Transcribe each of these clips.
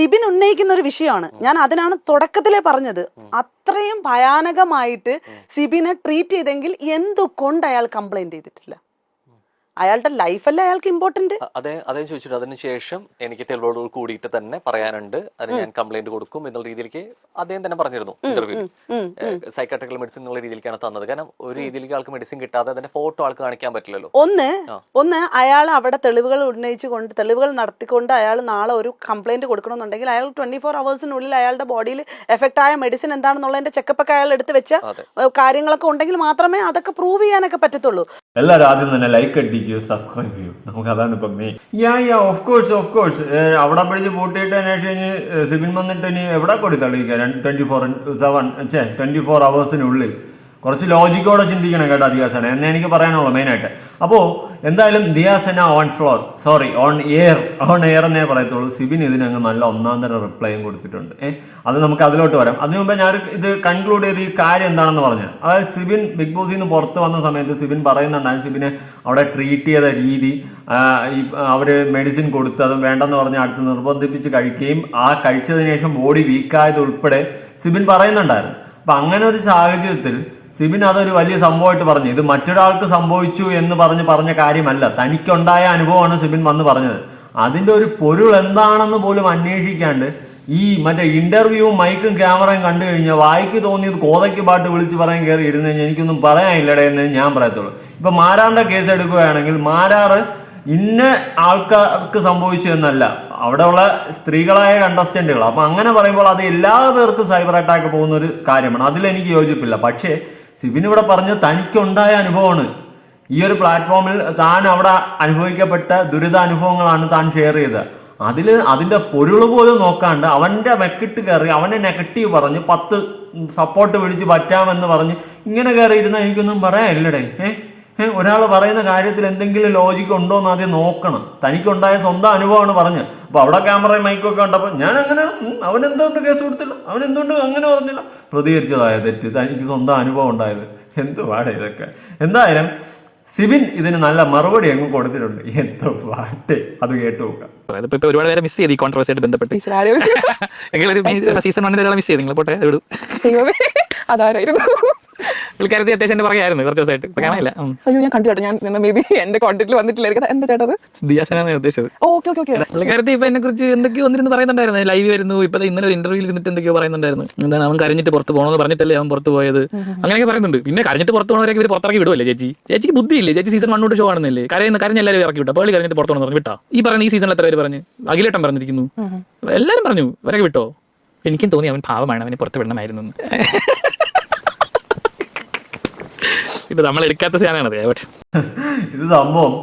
സിബിൻ ഉന്നയിക്കുന്ന ഒരു വിഷയമാണ്. ഞാൻ അതിനാണ് തുടക്കത്തിലേ പറഞ്ഞത്. അത്രയും ഭയാനകമായിട്ട് സിബിനെ ട്രീറ്റ് ചെയ്തെങ്കിൽ എന്തുകൊണ്ട് അയാൾ കംപ്ലൈന്റ് ചെയ്തിട്ടില്ല? അയാളുടെ ലൈഫല്ലേ അയാൾക്ക് ഇമ്പോർട്ടന്റ് അതെ അതേ അതേ ചോദിച്ചിട്ട് അതിനുശേഷം എനിക്ക് തെളിവോട് കൂടിയിട്ട് തന്നെ പറയാനുണ്ട്. അതിന് ഞാൻ കംപ്ലൈന്റ് കൊടുക്കും എന്നുള്ള രീതിയിലേക്ക് അദ്ദേഹം തന്നെ പറഞ്ഞിരുന്നു ഇന്റർവ്യൂ സൈക്കാട്രിക്കൽ മെഡിസിൻ എന്നുള്ള രീതിയിലേക്കാണ് തന്നത്. കാരണം ഒരു രീതിയിലേക്ക് ആൾക്ക് മെഡിസിൻ കിട്ടാതെ അതിന്റെ ഫോട്ടോ ആൾക്ക് കാണിക്കാൻ പറ്റില്ലല്ലോ. ഒന്ന് ഒന്ന് അയാൾ അവിടെ തെളിവുകൾ ഉന്നയിച്ചുകൊണ്ട് തെളിവുകൾ നടത്തിക്കൊണ്ട് അയാൾ നാളെ ഒരു കംപ്ലൈന്റ് കൊടുക്കണമെന്നുണ്ടെങ്കിൽ അയാൾ ട്വന്റി ഫോർ അവേഴ്സിനുള്ളിൽ അയാളുടെ ബോഡിയിൽ എഫക്റ്റ് ആയ മെഡിസിൻ എന്താണെന്നുള്ളതിന്റെ ചെക്കപ്പ് ഒക്കെ അയാൾ എടുത്ത് വെച്ച കാര്യങ്ങളൊക്കെ ഉണ്ടെങ്കിൽ മാത്രമേ അതൊക്കെ പ്രൂവ് ചെയ്യാനൊക്കെ പറ്റത്തുള്ളൂ. എല്ലാവരും ആദ്യം തന്നെ ലൈക്ക് അടിക്കുക സബ്സ്ക്രൈബ് ചെയ്യൂ. നമുക്ക് അതാണ് ഇപ്പം main yeah yeah of course of course അവിടെ പിടിച്ച് പൂട്ടിയിട്ട് ഇനി സിബിൻ വന്നിട്ട് ഇനി എവിടെ കൂടി ട്വന്റി ഫോർ സെവൻ ചേ ട്വന്റി ഫോർ അവേഴ്സിനുള്ളിൽ കുറച്ച് ലോജിക്കോടെ ചിന്തിക്കണം കേട്ടോ ദിയാസന. എന്നെ എനിക്ക് പറയാനുള്ളൂ മെയിനായിട്ട് അപ്പോൾ എന്തായാലും Diyasana on floor sorry on air on air എന്നേ പറയത്തുള്ളൂ. സിബിൻ ഇതിനങ്ങ് നല്ല ഒന്നാം തരം റിപ്ലൈയും കൊടുത്തിട്ടുണ്ട്. ഏഹ് അത് നമുക്ക് അതിലോട്ട് വരാം. അതിനു മുമ്പേ ഞാൻ ഇത് കൺക്ലൂഡ് ചെയ്ത് ഈ കാര്യം എന്താണെന്ന് പറഞ്ഞു അതായത് സിബിൻ ബിഗ് ബോസിൽ നിന്ന് പുറത്ത് വന്ന സമയത്ത് സിബിൻ പറയുന്നുണ്ടായിരുന്നു സിബിനെ അവിടെ ട്രീറ്റ് ചെയ്ത രീതി അവർ മെഡിസിൻ കൊടുത്ത് അത് വേണ്ടെന്ന് പറഞ്ഞ് അടുത്ത് നിർബന്ധിപ്പിച്ച് കഴിക്കുകയും ആ കഴിച്ചതിന് ശേഷം ബോഡി വീക്കായത് ഉൾപ്പെടെ സിബിൻ പറയുന്നുണ്ടായിരുന്നു. അപ്പം അങ്ങനെ ഒരു സാഹചര്യത്തിൽ സിബിൻ അതൊരു വലിയ സംഭവമായിട്ട് പറഞ്ഞു. ഇത് മറ്റൊരാൾക്ക് സംഭവിച്ചു എന്ന് പറഞ്ഞ് പറഞ്ഞ കാര്യമല്ല. തനിക്കുണ്ടായ അനുഭവമാണ് സിബിൻ വന്ന് പറഞ്ഞത്. അതിന്റെ ഒരു പൊരുൾ എന്താണെന്ന് പോലും അന്വേഷിക്കാണ്ട് ഈ മറ്റേ ഇന്റർവ്യൂവും മൈക്കും ക്യാമറയും കണ്ടു കഴിഞ്ഞാൽ വായിക്ക് തോന്നിയത് കോതയ്ക്ക് പാട്ട് വിളിച്ച് പറയാൻ കയറി ഇരുന്ന് കഴിഞ്ഞാൽ എനിക്കൊന്നും പറയാനില്ലടേ എന്ന് ഞാൻ പറയത്തുള്ളൂ. ഇപ്പൊ മാരാറിന്റെ കേസ് എടുക്കുകയാണെങ്കിൽ മാരാറ് ഇന്ന ആൾക്കാർക്ക് സംഭവിച്ചു എന്നല്ല. അവിടെയുള്ള സ്ത്രീകളായ കണ്ടസ്റ്റന്റുകൾ അപ്പൊ അങ്ങനെ പറയുമ്പോൾ അത് എല്ലാ പേർക്കും സൈബർ അറ്റാക്ക് പോകുന്ന ഒരു കാര്യമാണ്. അതിലെനിക്ക് യോജിപ്പില്ല. പക്ഷേ സിബിൻ ഇവിടെ പറഞ്ഞു തനിക്കുണ്ടായ അനുഭവമാണ്. ഈ ഒരു പ്ലാറ്റ്ഫോമിൽ താൻ അവിടെ അനുഭവിക്കപ്പെട്ട ദുരിത അനുഭവങ്ങളാണ് താൻ ഷെയർ ചെയ്തത്. അതിൽ അതിന്റെ പൊരുൾ പോലും നോക്കാണ്ട് അവന്റെ മെക്കിട്ട് കയറി അവനെ നെഗറ്റീവ് പറഞ്ഞ് പത്ത് സപ്പോർട്ട് പിടിച്ച് പറ്റാമെന്ന് പറഞ്ഞ് ഇങ്ങനെ കയറി ഇരുന്ന എനിക്കൊന്നും പറയാനില്ലടേ ഏഹ് ഒരാൾ പറയുന്ന കാര്യത്തിൽ എന്തെങ്കിലും ലോജിക്ക് ഉണ്ടോ എന്ന് ആദ്യം നോക്കണം. തനിക്കുണ്ടായ സ്വന്തം അനുഭവമാണ് പറഞ്ഞത്. അപ്പൊ അവിടെ ക്യാമറയും മൈക്കൊക്കെ കണ്ടപ്പോൾ ഞാൻ അങ്ങനെ അവൻ എന്തുകൊണ്ട് കേസ് കൊടുത്തില്ല? അവൻ എന്തുകൊണ്ട് അങ്ങനെ പറഞ്ഞില്ല? പ്രതികരിച്ചതായ തെറ്റ്. തനിക്ക് സ്വന്തം അനുഭവം ഉണ്ടായത്. എന്ത് പാടെ ഇതൊക്കെ. എന്തായാലും സിബിൻ ഇതിന് നല്ല മറുപടി അങ്ങ് കൊടുത്തിട്ടുണ്ട്. എന്തോ പാട്ട് അത് കേട്ടു നോക്കാം. ഒരുപാട് പേരെ മിസ് ചെയ്ത് ഈ കോൺട്രവേഴ്സി ആയിട്ട് ബന്ധപ്പെട്ട്. സീസൺ വണ്ണിൽ മിസ് ചെയ്ത്. നിങ്ങൾ പോട്ടെ അത് അതാരായിരുന്നു? പുള്ളിക്കാരത്തി അത്യാവശ്യം എന്നെ പറയായിരുന്നു. കുറച്ച് ദിവസമായിട്ട്. ഇപ്പൊ കാണാനില്ല. ഉം. അയ്യോ ഞാൻ കണ്ടു ചേട്ടാ ഞാൻ മേ ബി എന്റെ കോണ്ടാക്ടിൽ വന്നിട്ടില്ലായിരിക്കും. എന്താ ചേട്ടാ അത്? ദിയാസനാണ് ഉദ്ദേശിച്ചത്. Okay okay okay. പുള്ളിക്കാരത്തി ഇപ്പൊ എന്നെ കുറിച്ച് എന്തൊക്കെയോ വന്നിരുന്ന് പറയുന്നുണ്ടായിരുന്നു. ലൈവ് വരുന്നു. ഇപ്പൊ ഇന്നലെ ഒരു ഇന്റർവ്യൂവിൽ ഇരുന്നിട്ട് എന്തൊക്കെയോ പറയുന്നുണ്ടായിരുന്നു. എന്താണ് അവൻ കരഞ്ഞിട്ട് പുറത്ത് പോകണമെന്ന് പറഞ്ഞിട്ടല്ലേ അവൻ പുറത്ത് പോയത്? അങ്ങനെയൊക്കെ പറയുന്നുണ്ട്. പിന്നെ കരഞ്ഞിട്ട് പുറത്ത് പോകണവരൊക്കെ ഇവർ പുറത്തിറക്കി വിടുവല്ലേ ചേച്ചി? ചേച്ചിക്ക് ബുദ്ധിയില്ലേ? ചേച്ചി സീസൺ വണ്ണോട്ട് ഷോ ആണെന്നല്ലേ കരയുന്ന കരഞ്ഞ എല്ലാവരും ഇറക്കി വിട്ടോ. പേളി കരഞ്ഞിട്ട് പുറത്ത് പോകണമെന്ന് പറഞ്ഞു. വിട്ടാ. ഈ പറഞ്ഞ ഈ സീസണിൽ എത്ര പേര് പറഞ്ഞു? അഖിലേട്ടൻ പറഞ്ഞിരിക്കുന്നു. എല്ലാവരും പറഞ്ഞു. ഇവരൊക്കെ വിട്ടോ? എനിക്കും തോന്നി അവൻ ഭാവമാണ് അവനെ പുറത്ത് വിടണമായിരുന്നു എന്ന്. ഇത് നമ്മൾ എടുക്കാത്ത സാധനമാണ് ഇത് സംഭവം.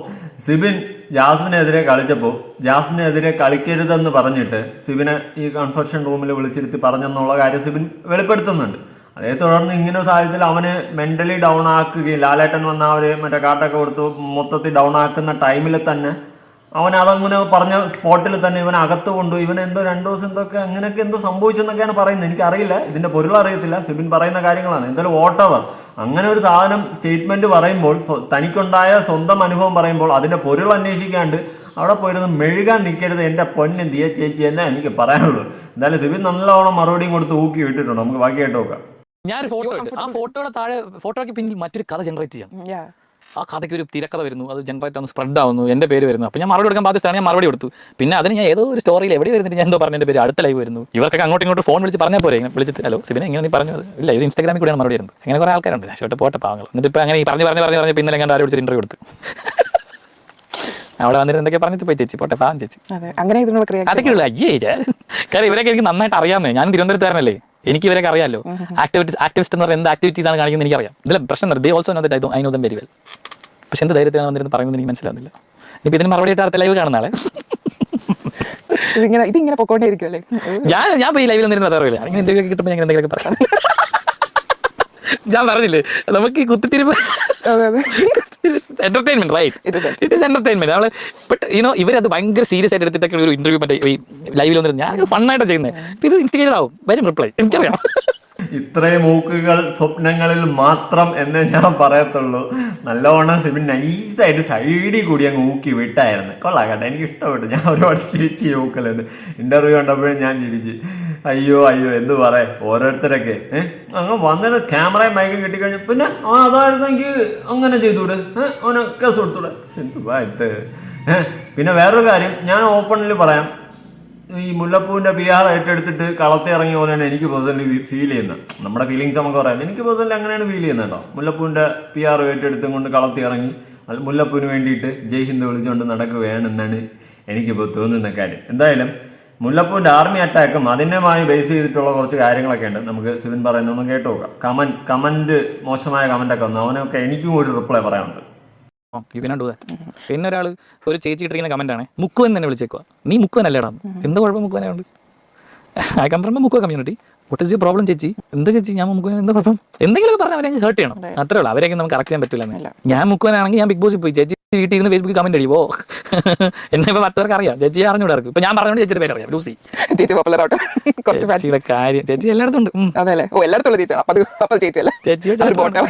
സിബിൻ ജാസ്മിനെതിരെ കളിച്ചപ്പോൾ ജാസ്മിനെതിരെ കളിക്കരുതെന്ന് പറഞ്ഞിട്ട് സിബിനെ ഈ കൺഫെഷൻ റൂമിൽ വിളിച്ചിരുത്തി പറഞ്ഞെന്നുള്ള കാര്യം സിബിൻ വെളിപ്പെടുത്തുന്നുണ്ട്. അതേ തുടർന്ന് ഇങ്ങനെ സാഹചര്യത്തിൽ അവന് മെന്റലി ഡൗൺ ആക്കുകയും ലാലേട്ടൻ വന്ന അവർ മറ്റേ കാട്ടൊക്കെ കൊടുത്ത് മൊത്തത്തിൽ ഡൗൺ ആക്കുന്ന ടൈമിൽ തന്നെ അവൻ അതങ്ങനെ പറഞ്ഞ സ്പോട്ടിൽ തന്നെ ഇവൻ അകത്ത് കൊണ്ടു ഇവൻ എന്തോ രണ്ടു ദിവസം എന്തൊക്കെ അങ്ങനെയൊക്കെ എന്തോ സംഭവിച്ചെന്നൊക്കെയാണ് പറയുന്നത്. എനിക്കറിയില്ല. ഇതിന്റെ പൊരുൾ അറിയത്തില്ല. സിബിൻ പറയുന്ന കാര്യങ്ങളാണ്. എന്തായാലും വോട്ടവർ അങ്ങനെ ഒരു സാധനം സ്റ്റേറ്റ്മെന്റ് പറയുമ്പോൾ തനിക്കുണ്ടായ സ്വന്തം അനുഭവം പറയുമ്പോൾ അതിന്റെ പൊരുൾ അന്വേഷിക്കാണ്ട് അവിടെ പോയിരുന്ന് മെഴുകാൻ നിൽക്കരുത് എന്റെ പൊന്നെ ദിയ ചേച്ചി എന്നേ എനിക്ക് പറയാനുള്ളൂ എന്തായാലും സിബിൻ നല്ലവണ്ണം മറുപടിയും കൊടുത്ത് ഊക്കി വിട്ടിട്ടുണ്ട്. നമുക്ക് ബാക്കിയായിട്ട് നോക്കാം. ഞാൻ ഫോട്ടോ ആ ഫോട്ടോയുടെ താഴെ ഫോട്ടോയ്ക്ക് പിന്നിൽ മറ്റൊരു കഥ ജനറേറ്റ് ചെയ്യാം. ആ കഥയ്ക്ക് ഒരു തിരക്കഥ വരുന്നു. അത് ജനറേറ്റ് ആവുന്നു സ്പ്രെഡ് ആവുന്നു എന്റെ പേര് വരുന്നു. അപ്പോൾ ഞാൻ മറുപടി കൊടുക്കാൻ ബാധ്യസ്ഥയാണ് ഞാൻ മറുപടി കൊടുത്തു. പിന്നെ അതിന് ഞാൻ ഏതോ ഒരു സ്റ്റോറിയിൽ എവിടെ വരുന്നിട്ട് ഞാൻ എന്തോ പറഞ്ഞ എന്റെ പേര് അടുത്ത ലൈവ് വരുന്നു. ഇവർക്കൊക്കെ അങ്ങോട്ടും ഇങ്ങോട്ട് ഫോൺ വിളിച്ച് പറഞ്ഞാൽ പോരെ. ഇങ്ങനെ വിളിച്ചിട്ട് ഹലോ സിബിനെ എങ്ങനെ നീ പറഞ്ഞത് ഇല്ല ഒരു ഇൻസ്റ്റാഗ്രാമിൽ കൂടെയാണ് മറുപടി വരുന്നത്. അങ്ങനെ കുറേ ആൾക്കാരുണ്ട്. ഷോട്ട് പോട്ടെ പാവങ്ങൾ എന്നിട്ട് ഇപ്പോൾ അങ്ങനെ ഈ പറഞ്ഞ് പറഞ്ഞ് പറഞ്ഞ് പറഞ്ഞ് പിന്നെ എങ്ങനെ ആരും വിളിച്ചിട്ട് ഇന്റർവ്യൂ കൊടുത്തു. അവിടെ വന്നിട്ട് എന്തൊക്കെ പറഞ്ഞിട്ട് പോയി ചേച്ചി. പോട്ടെ പാവം ചേച്ചി. അതെ അങ്ങനെ ഇതിനുള്ള ക്രിയ അതൊക്കെ ഉള്ളു. അയ്യേ കാര്യം ഇവരൊക്കെ എനിക്ക് നന്നായിട്ട് അറിയാമേ ഞാൻ തിരുവനന്തപുരത്തുകാരനല്ലേ. എനിക്ക് ഇവരൊക്കെ അറിയാലോ. ആക്ടിവിറ്റീസ് ആക്ടിവിസ്റ്റ് എന്ന് പറയുന്നത് എന്ത് ആക്ടിവിറ്റീസ് ആണ് കാണിക്കുന്നത് എനിക്കറിയാം. ഇതിലെ പ്രശ്നം they also know that I know them very well പക്ഷെ എന്ത് ധൈര്യത്തിലാണ് വന്നിരുന്ന് പറയുന്നത് എനിക്ക് മനസ്സിലാവുന്നില്ല. ഇപ്പൊ ഇതിന് മറുപടി ആയിട്ട് അടുത്ത ലൈവ് കാണുന്ന ആളെ. ഇതിങ്ങനെ ഇതിങ്ങനെ പൊക്കോണ്ടേയിരിക്കും അല്ലേ? ഞാൻ ഞാൻ പോയി ലൈവിൽ വന്നിരുന്നത് അറിയില്ല. അങ്ങനെ എന്തെങ്കിലും കിട്ടുമ്പോൾ ഞാൻ എന്തെങ്കിലുമൊക്കെ പറയാം. ഞാൻ പറഞ്ഞില്ലേ നമുക്ക് ഈ കുത്തിത്തിരിപ്പ് അതെ അതെ. Entertainment right. It is entertainment നമ്മൾ ബട്ട് യുനോ ഇവരത് ഭയങ്കര സീരിയസ് ആയിട്ട് എടുത്തിട്ടൊക്കെ ഒരു ഇന്റർവ്യൂ മറ്റേ ഈ ലൈവിൽ വന്നിരുന്നു. ഞാൻ ഫണ്ണായിട്ട് ചെയ്യുന്നത് ഇത് ഇൻസ്റ്റിഗേറ്റഡ് ആവും. വരും റിപ്ലൈ എനിക്കറിയാം. ഇത്രയും മൂക്കുകൾ സ്വപ്നങ്ങളിൽ മാത്രം എന്നേ ഞാൻ പറയത്തുള്ളൂ. നല്ലോണം സിബിൻ നൈസായിട്ട് സൈഡിൽ കൂടി അങ്ങ് ഊക്കി വിട്ടായിരുന്നു. കൊള്ളാം കേട്ടോ. എനിക്ക് ഇഷ്ടപ്പെട്ടു ഞാൻ ഒരുപാട് ചിരിച്ച് ഊക്കലുണ്ട് ഇന്റർവ്യൂ കണ്ടപ്പോഴും ഞാൻ ചിരിച്ച്. അയ്യോ അയ്യോ എന്ത് പറയാ? ഓരോരുത്തരൊക്കെ. ഏഹ് അങ്ങ് വന്നിട്ട് ക്യാമറയും മയക്കം കിട്ടിക്കഴിഞ്ഞു പിന്നെ അവൻ അതായിരുന്നെങ്കിൽ അങ്ങനെ ചെയ്തൂടെ? ഏഹ് അവനെ കേസ് കൊടുത്തൂടെ? പിന്നെ വേറൊരു കാര്യം ഞാൻ ഓപ്പണിൽ പറയാം. ഈ മുല്ലപ്പൂവിന്റെ പി ആർ ഏറ്റെടുത്തിട്ട് കളത്തി ഇറങ്ങിയ പോലെയാണ് എനിക്ക് പേഴ്സണലി ഫീൽ ചെയ്യുന്നത്. നമ്മുടെ ഫീലിങ്സ് നമുക്ക് പറയാം. എനിക്ക് പേഴ്സണലി അങ്ങനെയാണ് ഫീൽ ചെയ്യുന്നത് കേട്ടോ. മുല്ലപ്പൂവിന്റെ പി ആർ ഏറ്റെടുത്തും കൊണ്ട് കളത്തി ഇറങ്ങി മുല്ലപ്പൂവിന് വേണ്ടിയിട്ട് ജയ് ഹിന്ദ് വിളിച്ചുകൊണ്ട് നടക്കുകയാണെന്നാണ് എനിക്കിപ്പോൾ തോന്നുന്ന കാര്യം. എന്തായാലും മുല്ലപ്പൂവിന്റെ ആർമി അറ്റാക്കും. അതിനുമായി ബേസ് ചെയ്തിട്ടുള്ള കുറച്ച് കാര്യങ്ങളൊക്കെ ഉണ്ട്. നമുക്ക് സിവിൻ പറയുന്നൊന്ന് കേട്ട് നോക്കാം. കമന്റ് കമന്റ് മോശമായ കമന്റ് ഒക്കെ വന്നു. അവനൊക്കെ എനിക്കും ഒരു റിപ്ലൈ പറയാനുണ്ട്. യു കനോട്ട് ഡു ദാറ്റ് പിന്നെ ഒരാൾ ഒരു ചേച്ചി ഇട്ടിരിക്കുന്ന കമന്റ് ആണ്. മുക്കുവൻ തന്നെ വിളിച്ചേക്കുക നീ മുക്കുവൻ അല്ലേടാ എന്ത് കുഴപ്പം മുക്കുവനെ ഉണ്ട് I come from Mukkuva community what is you problem ചേച്ചി? എന്താ ചേച്ചി? ഞാൻ മുക്കുവൻ എന്താ കുഴപ്പം? എന്തെങ്കിലുമൊക്കെ പറഞ്ഞാൽ അവരെ ഹേർട്ട് ചെയ്യണം. അത്രേ ഉള്ളൂ. അവരെയൊക്കെ നമുക്ക് കറക്റ്റ് ചെയ്യാൻ പറ്റില്ല ഞാൻ മുക്കുവനാണെങ്കിൽ ഞാൻ ബിഗ് ബോസിൽ പോയി. ചേച്ചി വീട്ടിൽ ഇരുന്ന് ഫേസ്ബുക്ക് കമന്റ് അടിയോ എന്നെ ഇപ്പൊ മറ്റവർക്ക് അറിയാം. ചേച്ചി അറിഞ്ഞൂടെ ഇറക്കും ഇപ്പൊ ഞാൻ പറഞ്ഞോണ്ട് ചേച്ചിയുടെ പേര് അറിയാം. ലൂസി. ചേച്ചി പോപ്പുലർ ആവട്ടെ. കുറച്ച് കാര്യം. ചേച്ചി എല്ലായിടത്തും ഉണ്ട്. അതെ ഓ എല്ലായിടത്തും ഉള്ള ചേച്ചിയാണ്? അപ്പൊ അത് അപ്പൊ അത് ചേച്ചിയല്ലേ ചേച്ചി ഒരു ബോട്ടം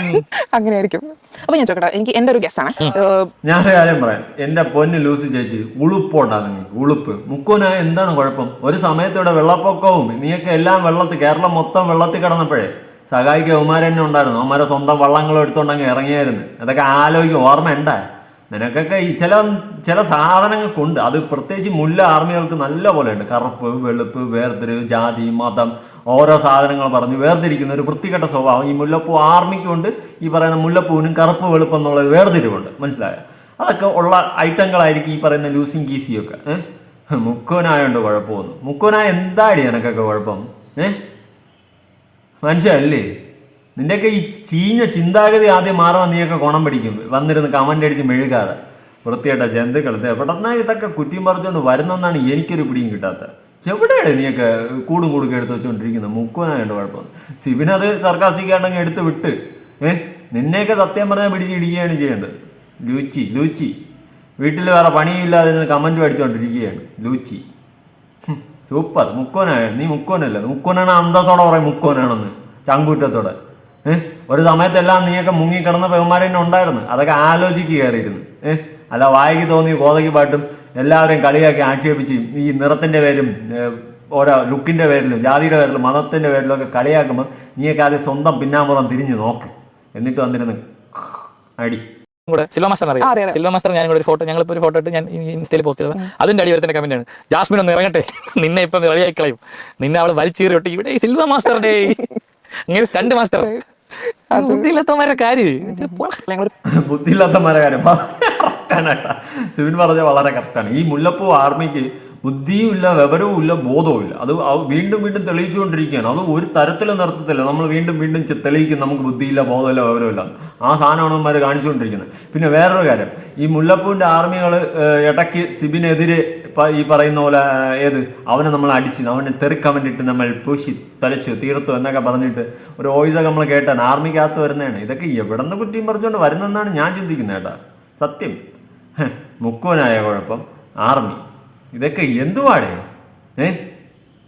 അങ്ങനെയായിരിക്കും. അപ്പൊ ഞാൻ ചോക്കട്ടെ എനിക്ക് എന്റെ ഒരു ഗസ് ആണ്. ഞാൻ ഞാനൊരു കാര്യം പറയാം. എന്റെ പൊന്ന് ലൂസി ചേച്ചി ഉളുപ്പോണ്ടാ നിങ്ങൾക്ക് ഉളുപ്പ്. മുക്കോനായ എന്താണ് കുഴപ്പം? ഒരു സമയത്തൂടെ വെള്ളപ്പൊക്കവും നീയൊക്കെ എല്ലാം വെള്ളത്തിൽ കേരളം മൊത്തം വെള്ളത്തിൽ കിടന്നപ്പോഴേ സഹായിക്ക് ഉമാരെന്നെ ഉണ്ടായിരുന്നു. അവന്മാരെ സ്വന്തം വള്ളങ്ങളും എടുത്തോണ്ടങ്ങ് ഇറങ്ങിയായിരുന്നു. അതൊക്കെ ആലോചിക്കും. ഓർമ്മ ഉണ്ടാ നിനക്കൊക്കെ ഈ ചില ചില സാധനങ്ങൾക്കുണ്ട്. അത് പ്രത്യേകിച്ച് മുല്ല ആർമികൾക്ക് നല്ല പോലെ ഉണ്ട് കറുപ്പ് വെളുപ്പ് വേർതിരിവ് ജാതി മതം ഓരോ സാധനങ്ങൾ പറഞ്ഞ് വേർതിരിക്കുന്ന ഒരു വൃത്തികെട്ട സ്വഭാവം ഈ മുല്ലപ്പൂ ആർമിക്കുണ്ട്. ഈ പറയുന്ന മുല്ലപ്പൂവിനും കറുപ്പ് വെളുപ്പ് എന്നുള്ള വേർതിരിവുണ്ട്. മനസ്സിലായോ? അതൊക്കെ ഉള്ള ഐറ്റങ്ങളായിരിക്കും ഈ പറയുന്ന ലൂസിങ് കീസിയൊക്കെ ഏഹ് മുക്കോനായോണ്ട് കുഴപ്പമൊന്നും. മുക്കോനായ എന്താടി എനക്കൊക്കെ കുഴപ്പം? ഏഹ് മനുഷ്യല്ലേ നിന്റെയൊക്കെ ഈ ചീഞ്ഞ ചിന്താഗതി ആദ്യം മാറാൻ നീയൊക്കെ ഗുണം പിടിക്കും. വന്നിരുന്ന് കമന്റ് അടിച്ച് മെഴുകാതെ. വൃത്തിയായിട്ട ജന്തുക്കൾ പെട്ടെന്ന് ഇതൊക്കെ കുറ്റിയും പറിച്ചുകൊണ്ട് വരുന്നെന്നാണ് എനിക്കൊരു പിടിയും കിട്ടാത്തത് എവിടെയാണ് നീയൊക്കെ കൂടും കൂടും എടുത്ത് വെച്ചുകൊണ്ടിരിക്കുന്നത് മുക്കുവനായിട്ട് കുഴപ്പം. സിബിനത് സർക്കാസിക്കാണ്ടെങ്കിൽ എടുത്ത് വിട്ട്. ഏഹ് നിന്നെയൊക്കെ സത്യം പറഞ്ഞാൽ പിടിച്ചിടിക്കുകയാണ് ചെയ്യേണ്ടത്. ലൂച്ചി ലൂച്ചി. വീട്ടിൽ വേറെ പണിയില്ലാതെ കമന്റ് അടിച്ചുകൊണ്ടിരിക്കുകയാണ് ലൂച്ചി. സൂപ്പർ. മുക്കോനായ നീ മുക്കോനല്ല മുക്കോനാണ് അന്തസ്സോടെ പറയും മുക്കോനാണെന്ന് ചങ്കൂറ്റത്തോടെ. ഏഹ് ഒരു സമയത്തെല്ലാം നീയൊക്കെ മുങ്ങി കിടന്ന പെവന്മാരെ തന്നെ ഉണ്ടായിരുന്നു. അതൊക്കെ ആലോചിക്കുകയായിരുന്നു ഏഹ് അല്ല വായിക്ക് തോന്നി കോതയ്ക്ക് പാട്ടും എല്ലാവരെയും കളിയാക്കി ആക്ഷേപിച്ച് ഈ നിറത്തിന്റെ പേരും ഓരോ ലുക്കിന്റെ പേരിലും ജാതിയുടെ പേരിലും മതത്തിന്റെ പേരിലും ഒക്കെ കളിയാക്കുമ്പോൾ നീയൊക്കെ ആദ്യം സ്വന്തം പിന്നാമ്പുറം തിരിഞ്ഞു നോക്ക്. എന്നിട്ട് വന്നിരുന്നു അടി. കൂടെ സിൽവ മാസ്റ്റർ അറിയാം. സിൽവ മാസ്റ്റർ ഞാൻ കൂടെ ഒരു ഫോട്ടോ ഞങ്ങൾ ഒരു ഫോട്ടോ ഇട്ട് ഞാൻ ഇൻസ്റ്റയിൽ പോസ്റ്റ് ചെയ്തത്. അതിന്റെ അടി വരുന്ന കമന്റ് ആണ്. ജാസ്മിൻ ഒന്ന് ഇറങ്ങട്ടെ. നിന്നെ ഇപ്പം റെഡിയായി കളയും. നിന്നെ അവൾ വലിച്ചീറി ഒട്ടി ഇവിടെ സിൽവ മാസ്റ്ററുടെ ഇങ്ങനെ സ്റ്റണ്ട് മാസ്റ്റർ. ബുദ്ധിയില്ലാത്തമാരെ സിവിൻ പറഞ്ഞ വളരെ കറക്റ്റാണ് ഈ മുല്ലപ്പൂ ആർമിക്ക് ബുദ്ധിയും ഇല്ല വിവരവും ഇല്ല ബോധവും ഇല്ല അത് വീണ്ടും വീണ്ടും തെളിയിച്ചുകൊണ്ടിരിക്കുകയാണ്. അത് ഒരു തരത്തിലും നിർത്തത്തില്ല. നമ്മൾ വീണ്ടും വീണ്ടും തെളിയിക്കും നമുക്ക് ബുദ്ധിയില്ല ബോധമില്ല വിവരമില്ല. ആ സാധനമാണ് അവന്മാർ കാണിച്ചുകൊണ്ടിരിക്കുന്നത്. പിന്നെ വേറൊരു കാര്യം. ഈ മുല്ലപ്പൂവിന്റെ ആർമികൾ ഇടയ്ക്ക് സിബിനെതിരെ ഈ പറയുന്ന പോലെ ഏത് അവനെ നമ്മൾ അടിച്ചു അവനെ തെറിക്കമന്റിട്ട് നമ്മൾ പൂശി തലച്ചു തീർത്തു എന്നൊക്കെ പറഞ്ഞിട്ട് ഒരു വോയിസ് ഒക്കെ നമ്മൾ കേട്ടാണ്. ആർമിക്കകത്ത് വരുന്നതാണ്. ഇതൊക്കെ എവിടെ നിന്ന് കുറ്റിയും പറിച്ചുകൊണ്ട് വരുന്നെന്നാണ് ഞാൻ ചിന്തിക്കുന്നത് കേട്ടാ. സത്യം. മുക്കുവനായ കുഴപ്പം. ആർമി. ഇതൊക്കെ എന്തുവാടേ? ഏ?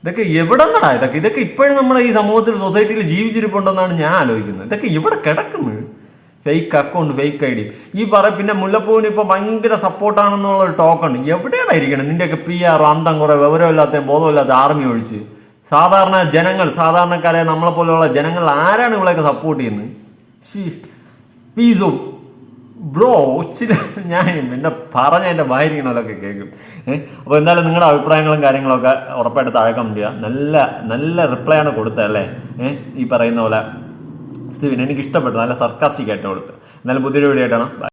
ഇതൊക്കെ എവിടെ നിന്നാ ഇതൊക്കെ ഇതൊക്കെ ഇപ്പോഴും നമ്മുടെ ഈ സമൂഹത്തിൽ സൊസൈറ്റിയിൽ ജീവിച്ചിരിപ്പുണ്ടെന്നാണ് ഞാൻ ആലോചിക്കുന്നത്. ഇതൊക്കെ ഇവിടെ കിടക്കുന്നത് fake account fake I D ഈ പറ പിന്നെ മുല്ലപ്പൂവിന് ഇപ്പൊ ഭയങ്കര സപ്പോർട്ടാണെന്നുള്ള ഒരു ടോക്കൺ എവിടെയാണ് ഇരിക്കണം നിന്റെയൊക്കെ പി ആർ അന്തം കുറെ വിവരമില്ലാത്ത ബോധമില്ലാത്ത ആർമി ഒഴിച്ച്. സാധാരണ ജനങ്ങൾ സാധാരണക്കാരെ നമ്മളെ പോലെയുള്ള ജനങ്ങൾ ആരാണ് ഇവളെയൊക്കെ സപ്പോർട്ട് ചെയ്യുന്നത്? പീസോ. ബ്രോ ഇച്ചിരി ഞാൻ എന്നെ പറഞ്ഞ എന്റെ വായിരിക്കണമല്ലൊക്കെ കേൾക്കും. അപ്പോൾ എന്തായാലും നിങ്ങളുടെ അഭിപ്രായങ്ങളും കാര്യങ്ങളൊക്കെ ഉറപ്പായിട്ട് താഴെ കമന്റ് ചെയ്യുക നല്ല നല്ല റിപ്ലൈ ആണ് കൊടുത്തത് അല്ലേ? ഈ പറയുന്ന പോലെ സ്റ്റീവിൻ എനിക്ക് ഇഷ്ടപ്പെട്ടു നല്ല സർക്കാസ്റ്റിക് ആയിട്ട് കൊടുത്തു. എന്നാലും പുതിയൊരു വീഡിയോ ആയിട്ടാണ്.